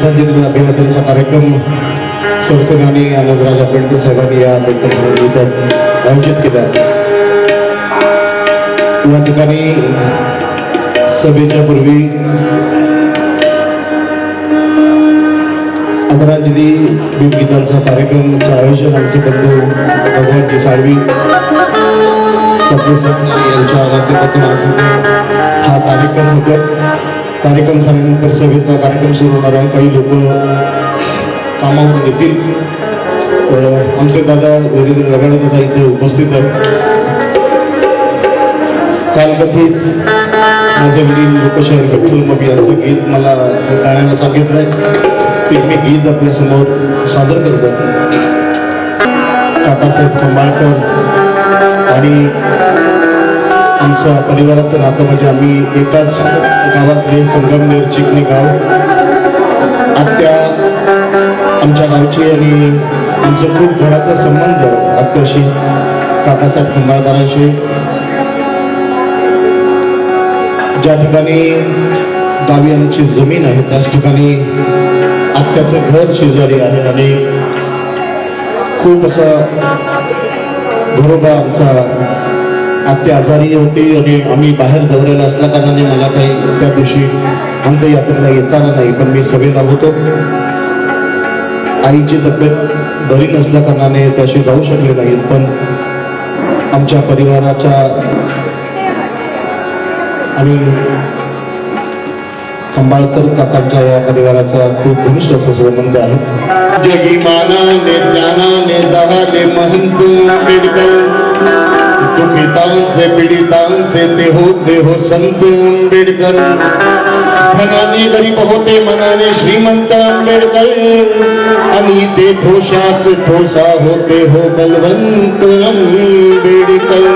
त्यांच्या श्रद्धांजली अभिवादनाचा कार्यक्रम संस्थेने आनंदराज आंबेडकर साहेबांनी या आंबेडकर इथं आयोजित केला या ठिकाणी सभेच्या पूर्वी आदरांजली गीतांचा कार्यक्रमाचं आयोजन आमचे बंधू भगवानजी साळवी त्यांचे यांच्या माध्यमातून आज इथे हा कार्यक्रम होतो कार्यक्रम झाल्यानंतर सभेचा कार्यक्रम सुरू होणार आहे. काही लोक कामावर येतील. आमचे दादा वीरेंद्र रगाडे दादा इथे उपस्थित आहेत. कालकथित माझे वडील लोकशाहीर विठ्ठल मग यांचं गीत मला गाण्याला सांगितलं आहे ते मी गीत आपल्यासमोर सादर करतो. काकासाहेब खंबाळकर आणि आमच्या परिवाराचं नातं म्हणजे आम्ही एकाच गावातले संगमनेर चिकणी गाव. आत्या आमच्या गावची आणि आमचं खूप घराचा संबंध आत्याशी काकासाहेब खंबाळकरांशी. ज्या ठिकाणी गावी आमची जमीन आहे त्याच ठिकाणी आत्याचं घर शेजारी आहे आणि खूप असं घरोबा आमचा आत्या आजारी होती आणि आम्ही बाहेर दौऱ्याला असल्या कारणाने मला काही त्या दिवशी अंत्ययात्रेला येताना नाही पण मी सभेला होतो. आईची तब्येत बरी नसल्या कारणाने त्याशी जाऊ शकले नाहीत पण आमच्या परिवाराच्या आणि खंबाळकर काकांच्या या परिवाराचा खूप घनिष्ठ असा संबंध आहे. जगी मानाने ज्ञानाने जहाले महंत आंबेडकर. दुखितांचे पीडितांचे ते होते हो संत आंबेडकर धनाने गरीब होते मनाने श्रीमंत आंबेडकर आणि ते ठोशास ठोसा होते हो बलवंत आंबेडकर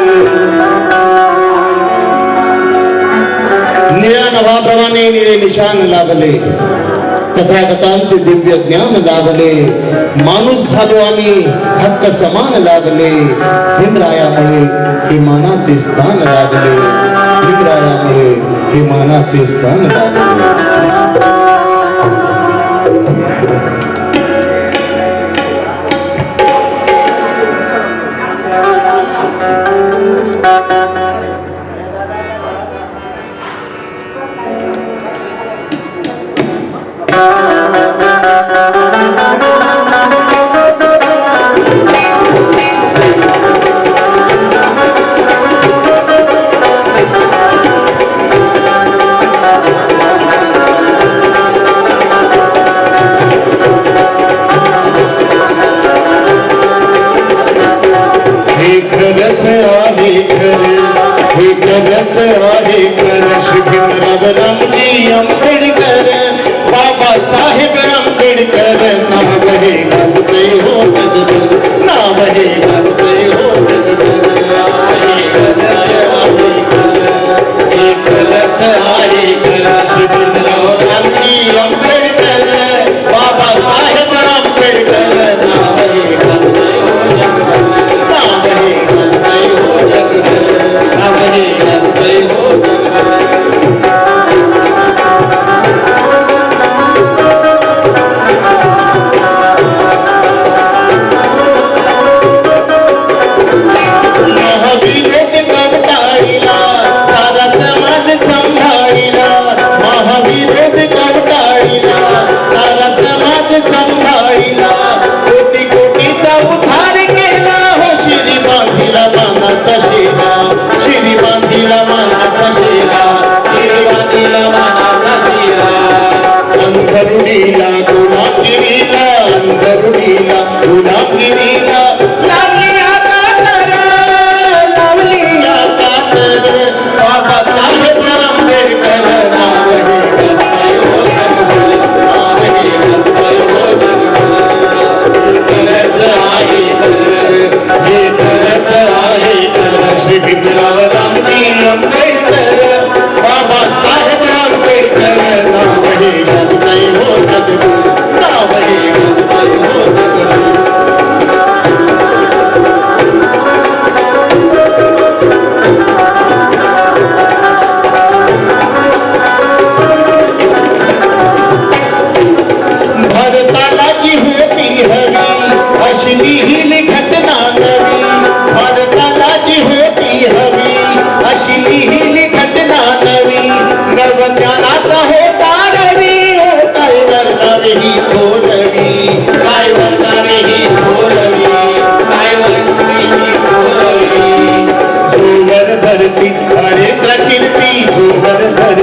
निळ्या नवाप्रमाणे निळे निशान लाभले तथागतांचे दिव्य ज्ञान लाभले माणूस झालो आम्ही हक्क समान लाभले भीमरायामुळे हे मानाचे स्थान लागले भीमरायामुळे हे मानाचे स्थान लागले आहे खरं हे खरंच आहे खरं श्री भीमराव रामजी आंबेडकर बाबासाहेब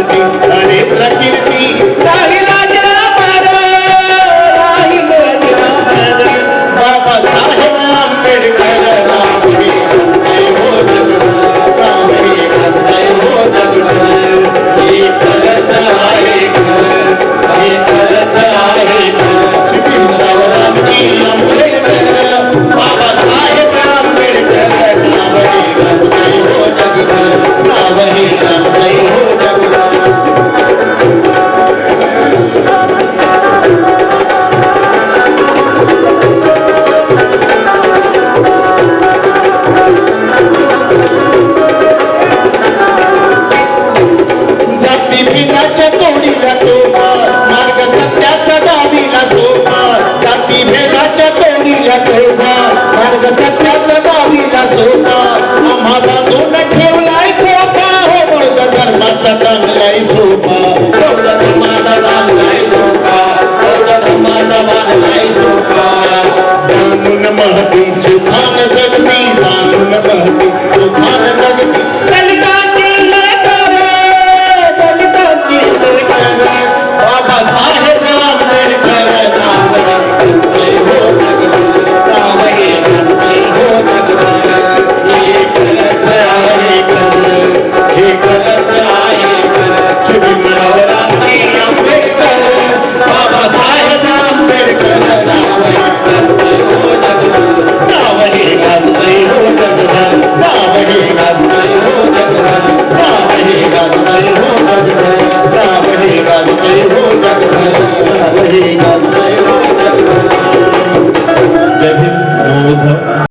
be